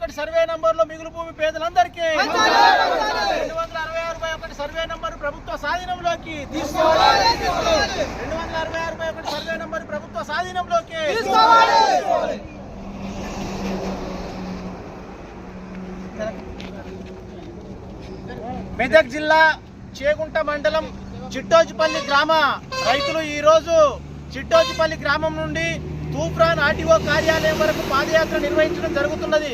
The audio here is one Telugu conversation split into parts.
ఒకటి సర్వే నంబర్లో మిగులు భూమి పేదలందరికీ రెండు వందల అరవై ఆరు బై ఒకటి సర్వే నంబర్ ప్రభుత్వ స్వాధీనంలోకి తీసుకోవాలి. రెండు వందల అరవై ఆరు బై ఒకటి సర్వే నంబర్ ప్రభుత్వ స్వాధీనంలోకి మెదక్ జిల్లా చేగుంట మండలం చిట్టోజిపల్లి గ్రామ రైతులు ఈరోజు చిట్టోజిపల్లి గ్రామం నుండి తూఫ్రాన్ ఆర్టీఓ కార్యాలయం వరకు పాదయాత్ర నిర్వహించడం జరుగుతున్నది.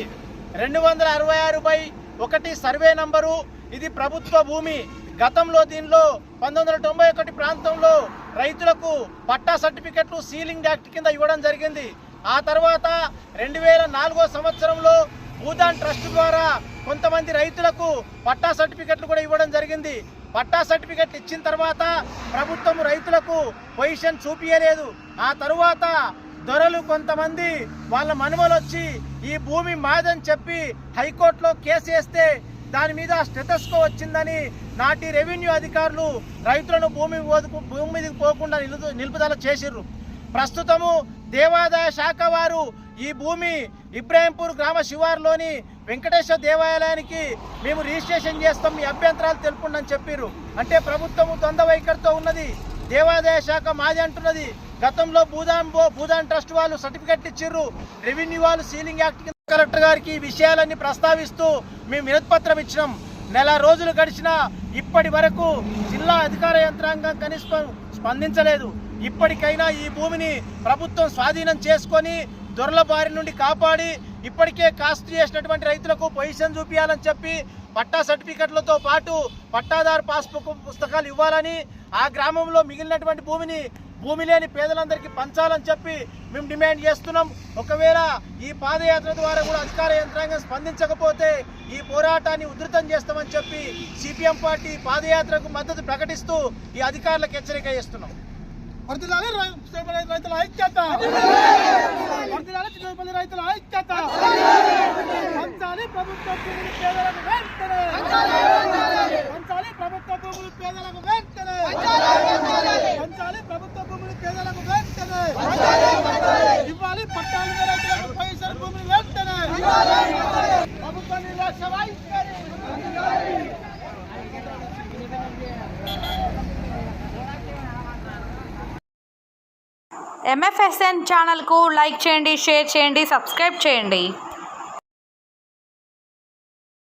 రెండు వందల అరవై ఆరు బై ఒకటి సర్వే నంబరు. ఇది ప్రభుత్వ భూమి. గతంలో దీనిలో పంతొమ్మిది వందల తొంభై ఒకటి ప్రాంతంలో రైతులకు పట్టా సర్టిఫికెట్లు సీలింగ్ యాక్ట్ కింద ఇవ్వడం జరిగింది. ఆ తర్వాత రెండు వేల నాలుగో సంవత్సరంలో భూదాన్ ట్రస్ట్ ద్వారా కొంతమంది రైతులకు పట్టా సర్టిఫికెట్లు కూడా ఇవ్వడం జరిగింది. పట్టా సర్టిఫికెట్ ఇచ్చిన తర్వాత ప్రభుత్వం రైతులకు పొజిషన్ చూపించలేదు ఆ తరువాత దొరలు కొంతమంది వాళ్ళ మనుమలు వచ్చి ఈ భూమి మాదని చెప్పి హైకోర్టులో కేసు వేస్తే దాని మీద స్టెటస్కో వచ్చిందని నాటి రెవెన్యూ అధికారులు రైతులను భూమి భూమి మీదకి పోకుండా నిలుపు నిలుపుదల చేసిర్రు. ప్రస్తుతము దేవాదాయ శాఖ వారు ఈ భూమి ఇబ్రాహింపూర్ గ్రామ శివారులోని వెంకటేశ్వర దేవాలయానికి మేము రిజిస్ట్రేషన్ చేస్తాం మీ అభ్యంతరాలు తెలుపుండని చెప్పారు అంటే ప్రభుత్వము ద్వంద్వ వైఖరితో ఉన్నది. దేవాదాయ శాఖ మాది అంటున్నది. గతంలో భూదాన్ భూదాన్ ట్రస్ట్ వాళ్ళు సర్టిఫికెట్లు ఇచ్చిర్రు. రెవెన్యూ వాళ్ళు సీలింగ్ యాక్ట్ కింద కలెక్టర్ గారికి ఈ విషయాలన్నీ ప్రస్తావిస్తూ మేము వినతిపత్రం ఇచ్చినాం. నెల రోజులు గడిచినా ఇప్పటి వరకు జిల్లా అధికార యంత్రాంగం కనీసం స్పందించలేదు. ఇప్పటికైనా ఈ భూమిని ప్రభుత్వం స్వాధీనం చేసుకొని దొరల బారి నుండి కాపాడి ఇప్పటికే కాస్ట్ చేసినటువంటి రైతులకు పొజిషన్ చూపించాలని చెప్పి పట్టా సర్టిఫికెట్లతో పాటు పట్టాదారు పాస్బుక్ పుస్తకాలు ఇవ్వాలని ఆ గ్రామంలో మిగిలినటువంటి భూమిని భూమి లేని పేదలందరికీ పంచాలని చెప్పి మేము డిమాండ్ చేస్తున్నాం. ఒకవేళ ఈ పాదయాత్ర ద్వారా కూడా అధికార యంత్రాంగం స్పందించకపోతే ఈ పోరాటాన్ని ఉధృతం చేస్తామని చెప్పి సిపిఎం పార్టీ పాదయాత్రకు మద్దతు ప్రకటిస్తూ ఈ అధికారులకు హెచ్చరిక చేస్తున్నాం. వర్ధిల్లాలి రైతుల ఐక్యత. వర్ధిల్లాలి రైతుల ఐక్యత. పంచాలి ప్రభుత్వ భూములు పేదలకు వెంటనే పంచాలి ప్రభుత్వ భూములు పేదలకు వెంటనే పంచాలి ప్రభుత్వ భూములు పేదలకు వెంటనే ఇవ్వాలి పట్టాలు రైతులకు పైసలు భూములు వెంటనే ప్రభుత్వ నిర్లక్ష్య వైఖరి ఎంఎఫ్ఎస్ఎన్ ఛానల్కు లైక్ చేయండి షేర్ చేయండి సబ్స్క్రైబ్ చేయండి.